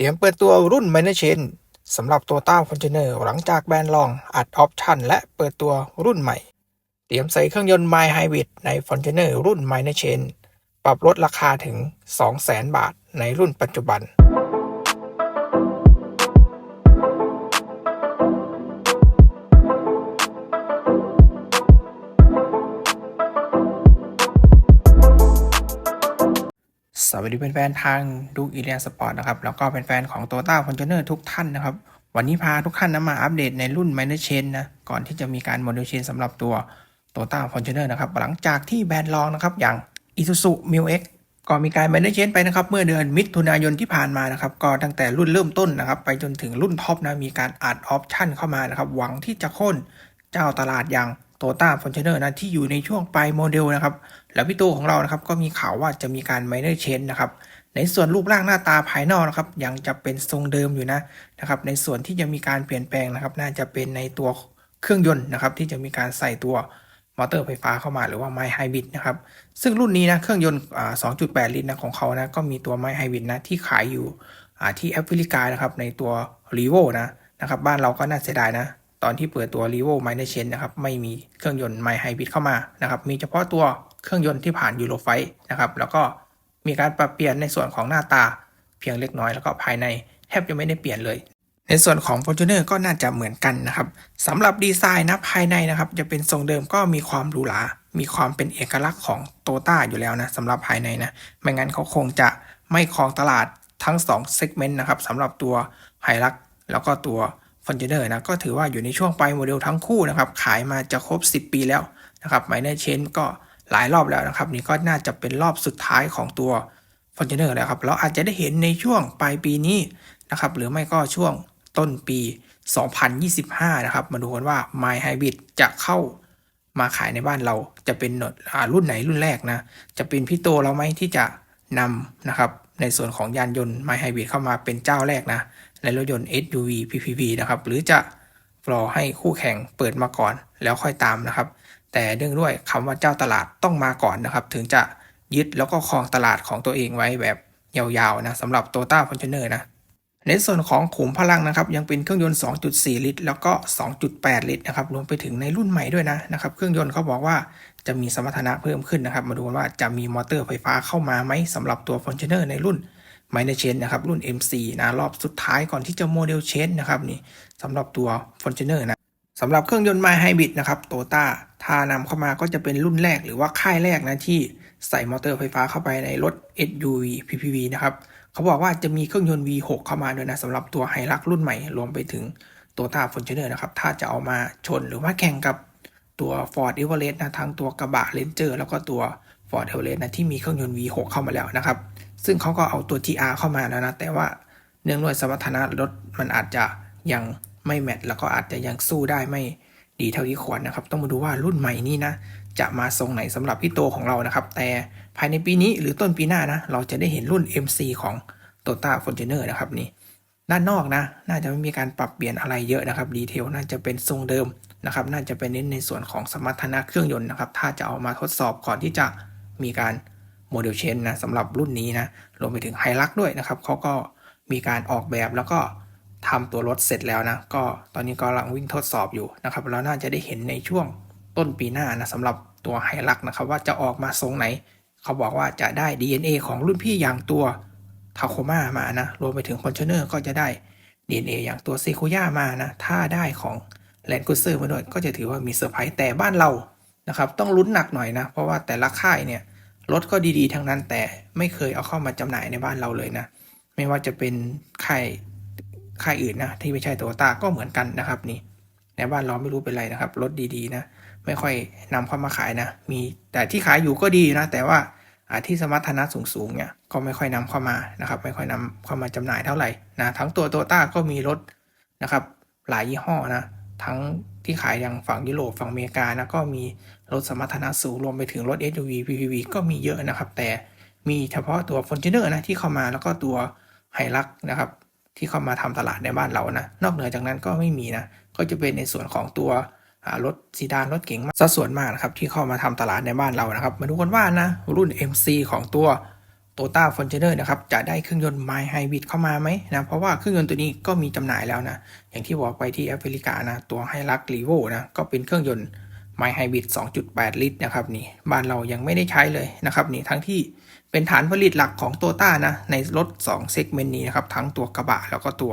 เตรียมเปิดตัวรุ่น m a n a g e n สำหรับ Toyota Fortuner หลังจากแบรนด์ลองอัดออปชันและเปิดตัวรุ่นใหม่ เตรียมใส่เครื่องยนต์ My Hybrid ใน Fortuner รุ่น m a n a g e n ปรับลดราคาถึง 200,000 บาทในรุ่นปัจจุบัน วัสดีเป็นแฟนๆทางดูอีเลียนสปอร์ตนะครับ แล้วก็เป็นแฟนของ t o ต้า f o r t u n e r ทุกท่านนะครับ วันนี้พาทุกท่านนะมาอัปเดตในรุ่น m i n o r Chain นะ ก่อนที่จะมีการโมเดล Chain สำหรับตัว t o ต้า f o r t u n e r นะครับ หลังจากที่แบรนด์รองนะครับ อย่าง Isuzu m i l X ก็มีการ m i n o r Chain ไปนะครับ เมื่อเดือนมิถุนายนที่ผ่านมานะครับ ก็ตั้งแต่รุ่นเริ่มต้นนะครับ ไปจนถึงรุ่นท็อปนะ มีการอัดออปชั่นเข้ามานะครับ หวังที่จะค่นเจ้าตลาดอย่าง โตต้าฟอนเชอร์นะที่อยู่ในช่วงปลายโมเดลนะครับ แล้วพี่ตู้ของเรานะครับก็มีข่าวว่าจะมีการไมเนอร์เชนนะครับในส่วนรูปร่างหน้าตาภายนอกนะครับ ยังจะเป็นทรงเดิมอยู่นะนะครับ ในส่วนที่จะมีการเปลี่ยนแปลงนะครับ น่าจะเป็นในตัวเครื่องยนต์นะครับ ที่จะมีการใส่ตัวมอเตอร์ไฟฟ้าเข้ามาหรือว่าไมไฮบริดนะครับ ซึ่งรุ่นนี้นะเครื่องยนต์2.8 ลิตรนะของเขานะก็มีตัวไมไฮบริดนะที่ขายอยู่ที่แอฟริกานะครับในตัว r e v o นะนะครับบ้านเราก็น่าเสียดายนะ ตอนที่เปิดตัว r e v o m i n o r Chain นะครับไม่มีเครื่องยนต์ไมไฮบริดเข้ามานะครับมีเฉพาะตัวเครื่องยนต์ที่ผ่านยูโรไฟนะครับแล้วก็มีการปรับเปลี่ยนในส่วนของหน้าตาเพียงเล็กน้อยแล้วก็ภายในแทบจะไม่ได้เปลี่ยนเลย ในส่วนของ Fortuner ก็น่าจะเหมือนกันนะครับสำหรับดีไซน์นะภายในนะครับจะเป็นทรงเดิมก็มีความหรูหรา มีความเป็นเอกลักษณ์ของโตต้าอยู่แล้วนะสำหรับภายในนะไม่งั้นเขาคงจะไม่ครองตลาดทั้ง2 segment นะครับสำหรับตัวไฮรักแล้วก็ตัว f o r t u n e r นะก็ถือว่าอยู่ในช่วงปลายโมเดลทั้งคู่นะครับขายมาจะครบ 10 ปีแล้วนะครับไมเนอร์เชนก็หลายรอบแล้วนะครับ นี่ก็น่าจะเป็นรอบสุดท้ายของตัว f o r t u n e r แล้วครับเราอาจจะได้เห็นในช่วงปลายปีนี้นะครับหรือไม่ก็ช่วงต้นปี 2025 นะครับ มาดูกันว่า My Hybrid จะเข้ามาขายในบ้านเราจะเป็นหนดรุ่นไหนรุ่นแรกนะ จะเป็นพี่โตเราไหมที่จะนำนะครับ ในส่วนของยานยนต์ My Hybrid เข้ามาเป็นเจ้าแรกนะ ในรถยนต์ SUV PPV นะครับหรือจะรอให้คู่แข่งเปิดมาก่อน แล้วค่อยตามนะครับ แต่เนื่องด้วยคำว่าเจ้าตลาดต้องมาก่อนนะครับ ถึงจะยึดแล้วก็ครองตลาดของตัวเองไว้แบบยาวๆนะสำหรับ Toyota Fortuner นะในส่วนของขุมพลังนะครับ ยังเป็นเครื่องยนต์ 2.4 ลิตร แล้วก็ 2.8 ลิตรนะครับรวมไปถึงในรุ่นใหม่ด้วยนะนะครับเครื่องยนต์เขาบอกว่าจะมีสมรรถนะเพิ่มขึ้นนะครับ มาดูกันว่าจะมีมอเตอร์ไฟฟ้าเข้ามาไหมสำหรับตัว Fortuner ในรุ่น m i n o r c h a n นะครับรุ่น MC นะรอบสุดท้ายก่อนที่จะโมเดล Change นะครับนี่สำหรับตัว Fortuner นะสำหรับเครื่องยนต์ My Hybrid นะครับโตต้าถ้านำเข้ามาก็จะเป็นรุ่นแรกหรือว่าค่ายแรกนะที่ใส่มอเตอร์ไฟฟ้าเข้าไปในรถ SUV PPV นะครับเขาบอกว่าจะมีเครื่องยนต์ V6 เข้ามาด้วยนะสำหรับตัวไฮรักรุ่นใหม่รวมไปถึงโตต้า Fortuner นะครับถ้าจะเอามาชนหรือว่าแข่งกับตัว Ford Everest นะทั้งตัวกระบะ Ranger แล้วก็ตัว Ford Everest นะที่มีเครื่องยนต์ V6 เข้ามาแล้วนะครับ ซึ่งเขาก็เอาตัว GR เข้ามาแล้วนะ แต่ว่าเนื่องด้วยสมรรถนะรถมันอาจจะยังไม่แมทแล้วก็อาจจะยังสู้ได้ไม่ดีเท่าที่ควรนะครับ ต้องมาดูว่ารุ่นใหม่นี้นะ จะมาทรงไหนสำหรับพี่โตของเรานะครับ แต่ภายในปีนี้หรือต้นปีหน้านะ เราจะได้เห็นรุ่น MC ของ t o y o t a Fortuner นะครับนี่ด้านนอกนะ น่าจะไม่มีการปรับเปลี่ยนอะไรเยอะนะครับ ดีเทลน่าจะเป็นทรงเดิมนะครับ น่าจะเป็นเน้นในส่วนของสมรรถนะเครื่องยนต์นะครับ ถ้าจะเอามาทดสอบก่อนที่จะ มีการโมเดลเชนนะสำหรับรุ่นนี้นะรวมไปถึงไฮลักด้วยนะครับเขาก็มีการออกแบบแล้วก็ทำตัวรถเสร็จแล้วนะ ก็ตอนนี้ก็กำลังวิ่งทดสอบอยู่นะครับเราน่าจะได้เห็นในช่วงต้นปีหน้านะสำหรับตัวไฮลักนะครับว่าจะออกมาทรงไหน เขาบอกว่าจะได้ DNA ของรุ่นพี่อย่างตัวทาโคมามานะ รวมไปถึงคอนเทนเนอร์ก็จะได้ DNA อย่างตัวเซโคย่ามานะ ถ้าได้ของแลนด์กูเซอร์มาด้วยก็จะถือว่ามีเซอร์ไพรส์แต่บ้านเรานะครับต้องลุ้นหนักหน่อยนะ เพราะว่าแต่ละค่ายเนี่ย รถก็ดีๆ ทั้งนั้นแต่ไม่เคยเอาเข้ามาจำหน่ายในบ้านเราเลยนะ ไม่ว่าจะเป็นค่ายค่ายอื่นนะ ที่ไม่ใช่โตโยต้าก็เหมือนกันนะครับนี่ในบ้านเราไม่รู้เป็นไรนะครับ รถดีๆนะ ไม่ค่อยนำเข้ามาขายนะ มีแต่ที่ขายอยู่ก็ดีนะ แต่ว่าที่สมรรถนะสูงๆเนี่ยก็ไม่ค่อยนำเข้ามานะครับ ไม่ค่อยนำเข้ามาจำหน่ายเท่าไหร่นะทั้งตัวโตโยต้าก็มีรถนะครับ หลายยี่ห้อนะ ทั้ง ที่ขายอย่างฝั่งยุโรปฝั่งอเมริกานะก็มีรถสมรรถนะสูงรวมไปถึงรถ SUV PPV ก็มีเยอะนะครับ แต่มีเฉพาะตัว Fortuner นะที่เข้ามาแล้วก็ตัวไฮรักนะครับ ที่เข้ามาทำตลาดในบ้านเรานะ นอกเหนือจากนั้นก็ไม่มีนะ ก็จะเป็นในส่วนของตัวรถซีดานรถเก๋งซะส่วนมากนะครับที่เข้ามาทำตลาดในบ้านเรานะครับ มาดูกันว่านะรุ่น MC ของตัว t o t a f o r t u n e r นะครับจะได้เครื่องยนต์ My Hybrid เข้ามาไหมนะเพราะว่าเครื่องยนต์ตัวนี้ก็มีจำหน่ายแล้วนะอย่างที่บอกไปที่แอฟริกานะตัว h i l u x r e v o นะก็เป็นเครื่องยนต์ My Hybrid 2.8 ลิตรนะครับนี่บ้านเรายังไม่ได้ใช้เลยนะครับนี่ทั้งที่เป็นฐานผลิตหลักของ t o t a นะในรถ2 segment นี้นะครับทั้งตัวกระบะแล้วก็ตัว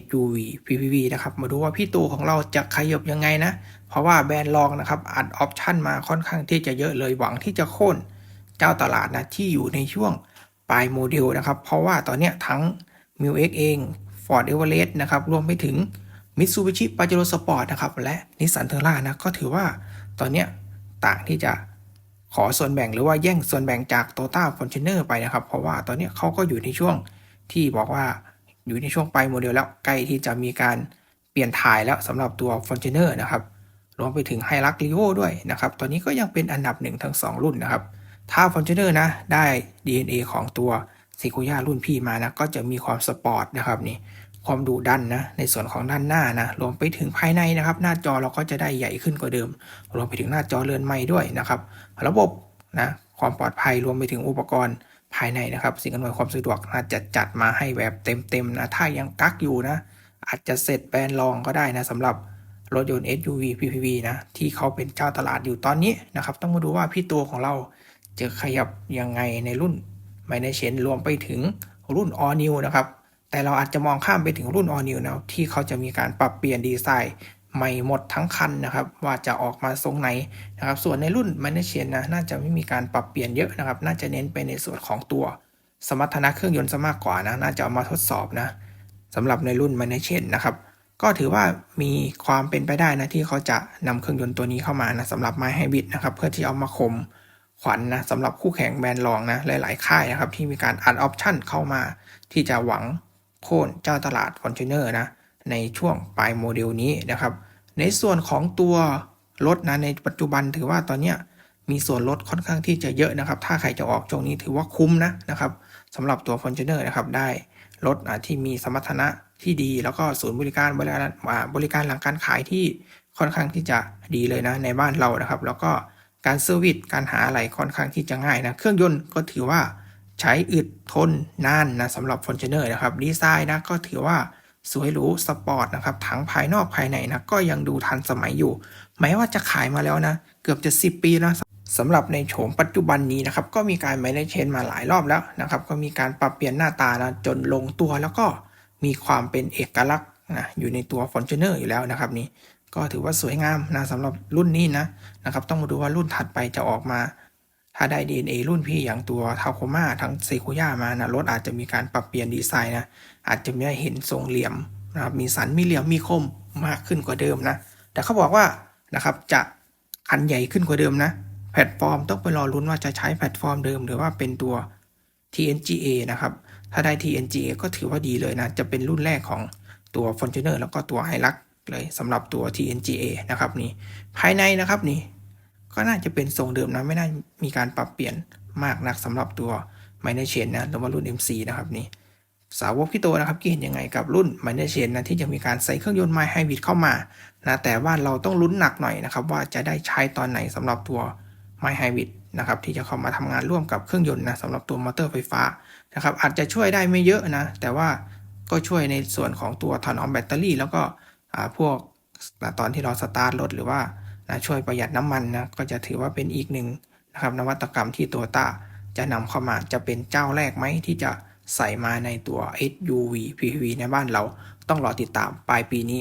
SUV PPV นะครับมาดูว่าพี่ตูของเราจะขยบยังไงนะ เพราะว่าแบรนด์รองนะครับอัดออปชั่นมาค่อนข้างที่จะเยอะเลยหวังที่จะโค่น เจ้าตลาดนะที่อยู่ในช่วงปลายโมเดลนะครับ เพราะว่าตอนนี้ทั้ง m i l X เอง Ford Everest นะครับรวมไปถึง Mitsubishi Pajero Sport นะครับและ Nissan Terra นะก็ถือว่าตอนนี้ต่างที่จะขอส่วนแบ่งหรือว่าแย่งส่วนแบ่งจาก Toyota Fortuner ไปนะครับ เพราะว่าตอนนี้เขาก็อยู่ในช่วงที่บอกว่าอยู่ในช่วงปลายโมเดลแล้วใกล้ที่จะมีการเปลี่ยนถ่ายแล้วสำหรับตัว Fortuner นะครับรวมไปถึง h i l u x r e v o ด้วยนะครับ ตอนนี้ก็ยังเป็นอันดับหนึ่งทั้ง 2 รุ่นนะครับ ถ้า Fortuner นะได้ DNA ของตัวซีโ u ย่ารุ่นพี่มานะก็จะมีความสปอร์ตนะครับนี่ความดุดันนะในส่วนของด้านหน้านะรวมไปถึงภายในนะครับ หน้าจอเราก็จะได้ใหญ่ขึ้นกว่าเดิม รวมไปถึงหน้าจอเรือนใหม่ด้วยนะครับ ระบบนะความปลอดภัยรวมไปถึงอุปกรณ์ภายในนะครับ สิ่งอำนวยความสะดวกนะจะจัดมาให้แบบเต็มๆนะถ้ายังกักอยู่นะ อาจจะเสร็จแบรนด์รองก็ได้นะสำหรับรถยนต์ SUV PPV นะที่เขาเป็นเจ้าตลาดอยู่ตอนนี้นะครับ ต้องมาดูว่าพี่ตัวของเรา จะขยับยังไงในรุ่นไมเนเชนรวมไปถึงรุ่น All New นะครับ แต่เราอาจจะมองข้ามไปถึงรุ่น All New นะที่เขาจะมีการปรับเปลี่ยนดีไซน์ใหม่หมดทั้งคันนะครับ ว่าจะออกมาทรงไหนนะครับ ส่วนในรุ่น m a n a g e n นะน่าจะไม่มีการปรับเปลี่ยนเยอะนะครับ น่าจะเน้นไปในส่วนของตัว สมรรถนะเครื่องยนต์ซะมากกว่านะน่าจะเอามาทดสอบนะสำหรับในรุ่น m a n a g e n นะครับก็ถือว่ามีความเป็นไปได้นะที่เขาจะนำเครื่องยนต์ตัวนี้เข้ามานะสำหรับไม้ไฮบริดนะครับ เพื่อที่เอามาคม ขวัญนนะสำหรับคู่แข่งแบรนด์รองนะหลาย ๆ ค่ายนะครับที่มีการอัดออปชั่นเข้ามา ที่จะหวังโค่นเจ้าตลาดฟอนจูเนอร์นะในช่วงปลายโมเดลนี้นะครับ ในส่วนของตัวรถนะในปัจจุบันถือว่าตอนเนี้ยมีส่วนลดค่อนข้างที่จะเยอะนะครับ ถ้าใครจะออกช่วงนี้ถือว่าคุ้มนะนะครับสำหรับตัวฟอนจูเนอร์นะครับได้รถที่มีสมรรถนะที่ดี แล้วก็ศูนย์บริการบริการบริการหลังการขายที่ค่อนข้างที่จะดีเลยนะในบ้านเรานะครับ แล้วก็ การเซอร์วิสการหาอะไรค่อนข้างที่จะง่ายนะเครื่องยนต์ก็ถือว่าใช้อึดทนนานนะสำหรับ f o r t u n e r นะครับดีไซน์นะก็ถือว่าสวยหรูสปอร์ตนะครับทั้งภายนอกภายในนะก็ยังดูทันสมัยอยู่แม้ว่าจะขายมาแล้วนะ เกือบจะ 10 ปีนะสำหรับในโฉมปัจจุบันนี้นะครับก็มีการไมเนเชนมาหลายรอบแล้วนะครับก็มีการปรับเปลี่ยนหน้าตานะจนลงตัวแล้วก็มีความเป็นเอกลักษณ์นะอยู่ในตัว f o r t u n e r อยู่แล้วนะครับนี้ ก็ถือว่าสวยงามนะสำหรับรุ่นนี้นะนะครับ ต้องมาดูว่ารุ่นถัดไปจะออกมา ถ้าได้ DNA รุ่นพี่อย่างตัวทาโคมาทั้งเซคุย่ามานะรถอาจจะมีการปรับเปลี่ยนดีไซน์นะอาจจะไม่เห็นทรงเหลี่ยมนะครับมีสันมีเหลี่ยมมีคมมากขึ้นกว่าเดิมนะ แต่เขาบอกว่านะครับจะคันใหญ่ขึ้นกว่าเดิมนะ แพลตฟอร์มต้องไปรอรุ้นว่าจะใช้แพลตฟอร์มเดิม หรือว่าเป็นตัว TNGA นะครับ ถ้าได้ TNGA ก็ถือว่าดีเลยนะ จะเป็นรุ่นแรกของตัว Fortuner แล้วก็ตัว h i l u x เลยสำหรับตัว TNGA นะครับนี่ภายในนะครับนี่ก็น่าจะเป็นทรงเดิมนะไม่น่ามีการปรับเปลี่ยนมากนักสำหรับตัว m i n o r Chain นะหรือว่ารุ่น MC นะครับนี่สาวกพี่โตนะครับคิดเห็นยังไงกับรุ่น m i n o r Chain นะที่จะมีการใส่เครื่องยนต์ไม Hybrid เข้ามานะแต่ว่าเราต้องลุ้นหนักหน่อยนะครับว่าจะได้ใช้ตอนไหนสำหรับตัวไม Hybrid นะครับที่จะเข้ามาทำงานร่วมกับเครื่องยนต์นะสำหรับตัวมอเตอร์ไฟฟ้านะครับอาจจะช่วยได้ไม่เยอะนะแต่ว่าก็ช่วยในส่วนของตัวถนอมแบตเตอรี่ แล้วก็ พวกตอนที่เราสตาร์ทรถหรือว่าช่วยประหยัดน้ำมันนะก็จะถือว่าเป็นอีกหนึ่งนะครับนวัตกรรมที่ตัวต้าจะนำเข้ามาจะเป็นเจ้าแรกไหมที่จะใส่มาในตัว SUV PHEV ในบ้านเราต้องรอติดตามปลายปีนี้